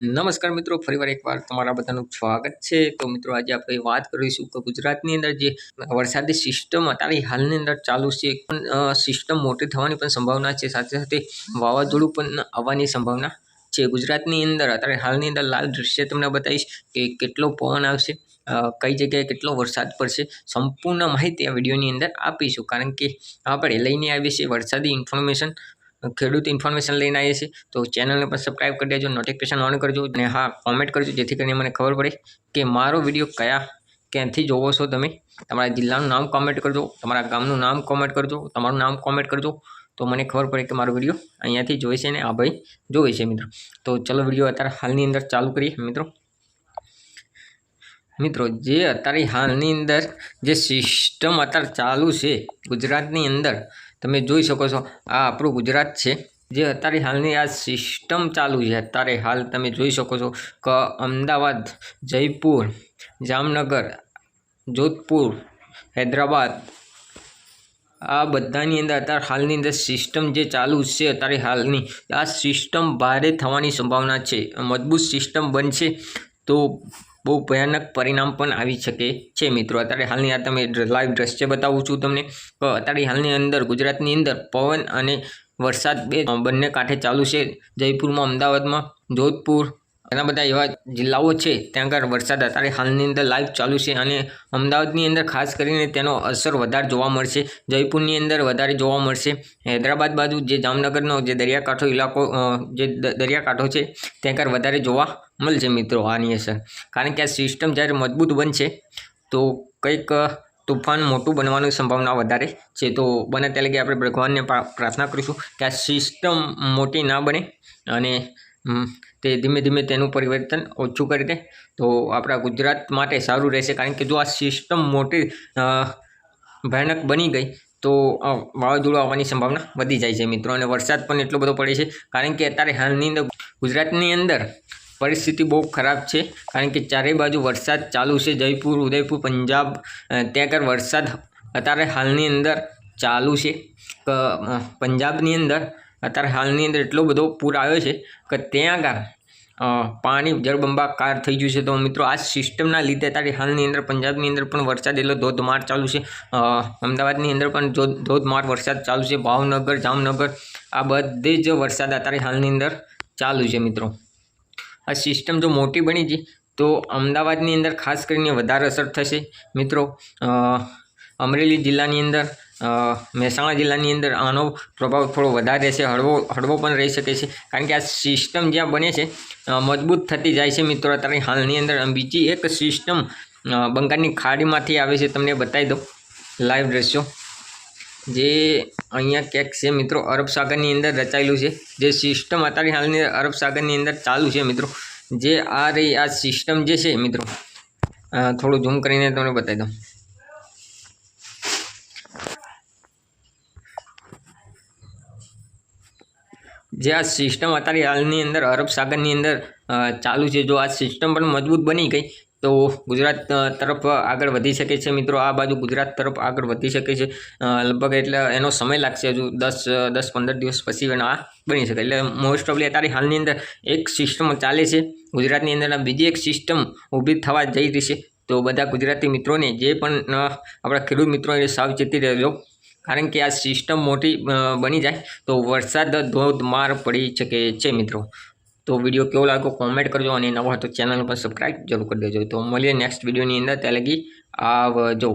નમસ્કાર મિત્રો, ફરીવાર એકવાર તમારા બધાનું સ્વાગત છે. તો મિત્રો, આજે આપણે વાત કરીશું કે ગુજરાતની અંદર જે વરસાદી સિસ્ટમ અત્યારે હાલની અંદર ચાલુ છે. પણ સિસ્ટમ મોટી થવાની પણ સંભાવના છે. સાથે સાથે વાવાઝોડું પણ આવવાની સંભાવના છે. ગુજરાતની અંદર અત્યારે હાલની અંદર લાલ દૃશ્ય તમને બતાવીશ કે કેટલો પવન આવશે કઈ જગ્યાએ કેટલો વરસાદ પડશે. સંપૂર્ણ માહિતી આ વિડીયોની અંદર આપીશું. કારણ કે આપણે લઈને આવીએ છીએ વરસાદી ઇન્ફોર્મેશન ખેડૂત ઇન્ફોર્મેશન લઈને આવીએ છીએ. તો ચેનલને પણ સબસ્ક્રાઈબ કરી દેજો નોટિફિકેશન ઓન કરજો અને હા કોમેન્ટ કરજો, જેથી કરીને મને ખબર પડે કે મારો વીડિયો કયા ક્યાંથી જોવો છો તમે. તમારા જિલ્લાનું નામ કોમેન્ટ કરજો, તમારા ગામનું નામ કોમેન્ટ કરજો, તમારું નામ કોમેન્ટ કરજો. તો મને ખબર પડે કે મારો વીડિયો અહીંયાથી જોઈ છે ને આ ભાઈ જોઈ છે મિત્રો. તો ચલો વીડિયો અત્યારે હાલની અંદર ચાલુ કરીએ મિત્રો. મિત્રો, જે અત્યારે હાલની અંદર જે સિસ્ટમ અત્યારે ચાલુ છે ગુજરાતની અંદર, તમે જોઈ શકો છો, આ આપણું ગુજરાત છે. જે અત્યારે હાલની આ સિસ્ટમ ચાલુ છે, અત્યારે હાલ તમે જોઈ શકો છો કે અમદાવાદ, જયપુર, જામનગર, જોધપુર, હૈદરાબાદ, આ બધાની અંદર અત્યારે હાલની અંદર સિસ્ટમ જે ચાલુ છે અત્યારે હાલની, આ સિસ્ટમ ભારે થવાની સંભાવના છે, મજબૂત સિસ્ટમ બનશે તો બહુ ભયાનક પરિણામ પણ આવી શકે છે મિત્રો. અત્યારે હાલની આ તમે લાઈવ દ્રશ્ય બતાવું છું તમને. અત્યારે હાલની અંદર, ગુજરાતની અંદર પવન અને વરસાદ બે બંને કાંઠે ચાલુ છે. જયપુરમાં, અમદાવાદમાં, જોધપુર, ઘણા બધા એવા જિલ્લાઓ છે ત્યાં આગળ વરસાદ અત્યારે હાલની અંદર લાઈવ ચાલુ છે અને અમદાવાદની અંદર ખાસ કરીને તેનો અસર વધારે જોવા મળશે. જયપુરની અંદર વધારે જોવા મળશે. હૈદરાબાદ બાજુ જે જામનગરનો જે દરિયાકાંઠો ઇલાકો જે દરિયાકાંઠો છે, ત્યાં આગળ વધારે જોવા મળશે મિત્રો આની અસર કારણ કે આ સિસ્ટમ જ્યારે મજબૂત બનશે, તો કંઈક તોફાન મોટું બનવાની સંભાવના વધારે છે. તો બને ત્યાં લગી આપણે ભગવાનને પ્રાર્થના કરીશું કે આ સિસ્ટમ મોટી ના બને અને તે ધીમે ધીમે તેનું પરિવર્તન ઓછું કરી દે. તો આપણા ગુજરાત માટે સારું રહેશે. કારણ કે જો આ સિસ્ટમ મોટી ભયાનક બની ગઈ, તો વાવાઝોડું આવવાની સંભાવના વધી જાય છે મિત્રો. અને વરસાદ પણ એટલો બધો પડે છે. કારણ કે અત્યારે હાલની અંદર ગુજરાતની અંદર પરિસ્થિતિ બહુ ખરાબ છે. કારણ કે ચારેય બાજુ વરસાદ ચાલુ છે. જયપુર, ઉદયપુર, પંજાબ ત્યાં આગળ વરસાદ અત્યારે હાલની અંદર ચાલુ છે. પંજાબની અંદર અત્યારે હાલની અંદર એટલો બધો પૂર આવ્યો છે કે ત્યાં આગળ પાણી જળબંબાકાર થઈ ગયું છે. તો મિત્રો, આ સિસ્ટમના લીધે અત્યારે હાલની અંદર પંજાબની અંદર પણ વરસાદ એટલો ધોધમાર ચાલુ છે. અમદાવાદની અંદર પણ ધોધમાર વરસાદ ચાલુ છે. ભાવનગર, જામનગર, આ બધે જ વરસાદ અત્યારે હાલની અંદર ચાલુ છે મિત્રો. આ સિસ્ટમ જો મોટી બની છે તો અમદાવાદની અંદર ખાસ કરીને વધારે અસર થશે. મિત્રો અમરેલી જિલ્લાની અંદર મહેસાણા જિલ્લાની અંદર આનો પ્રભાવ થોડો વધારે રહેશે, હળવો હળવો પણ રહી શકે છે. કારણ કે આ સિસ્ટમ જ્યાં બને છે મજબૂત થતી જાય છે મિત્રો. અત્યારે હાલની અંદર બીજી એક સિસ્ટમ બંગાળની ખાડીમાંથી આવે છે, તમને બતાવી દઉં. લાઈવ દ્રશ્યો. જે અહીંયા ક્યાંક છે મિત્રો, અરબ સાગરની અંદર રચાયેલું છે. જે સિસ્ટમ અત્યારે હાલની અરબ સાગરની અંદર ચાલુ છે મિત્રો. જે આ રહી, આ સિસ્ટમ જે છે મિત્રો થોડું ઝૂમ કરીને તમને બતાવી દઉં. જે આ સિસ્ટમ અત્યારે હાલની અંદર અરબ સાગરની અંદર ચાલુ છે. જો આ સિસ્ટમ પણ મજબૂત બની ગઈ તો ગુજરાત તરફ આગળ વધી શકે છે મિત્રો. આ બાજુ ગુજરાત તરફ આગળ વધી શકે છે. લગભગ એટલે એનો સમય લાગશે હજુ દસ દસ પંદર દિવસ પછી એનો આ બની શકે. એટલે મોસ્ટ ઓફલી અત્યારે હાલની અંદર એક સિસ્ટમ ચાલે છે. ગુજરાતની અંદર બીજી એક સિસ્ટમ ઊભી થવા જઈ રહી છે. તો બધા ગુજરાતી મિત્રોને જે પણ આપણા ખેડૂત મિત્રો એ સાવચેતી રહેજો. કારણ કે આ સિસ્ટમ મોટી બની જાય તો વરસાદ ધોધમાર પડી શકે છે મિત્રો. તો વીડિયો કેવો લાગ્યો કોમેન્ટ કરજો અને નવો હતો ચેનલ પર સબસ્ક્રાઈબ જરૂર કરી દેજો. તો મળીએ નેક્સ્ટ વિડીયોની અંદર. ત્યાં લગી આવજો.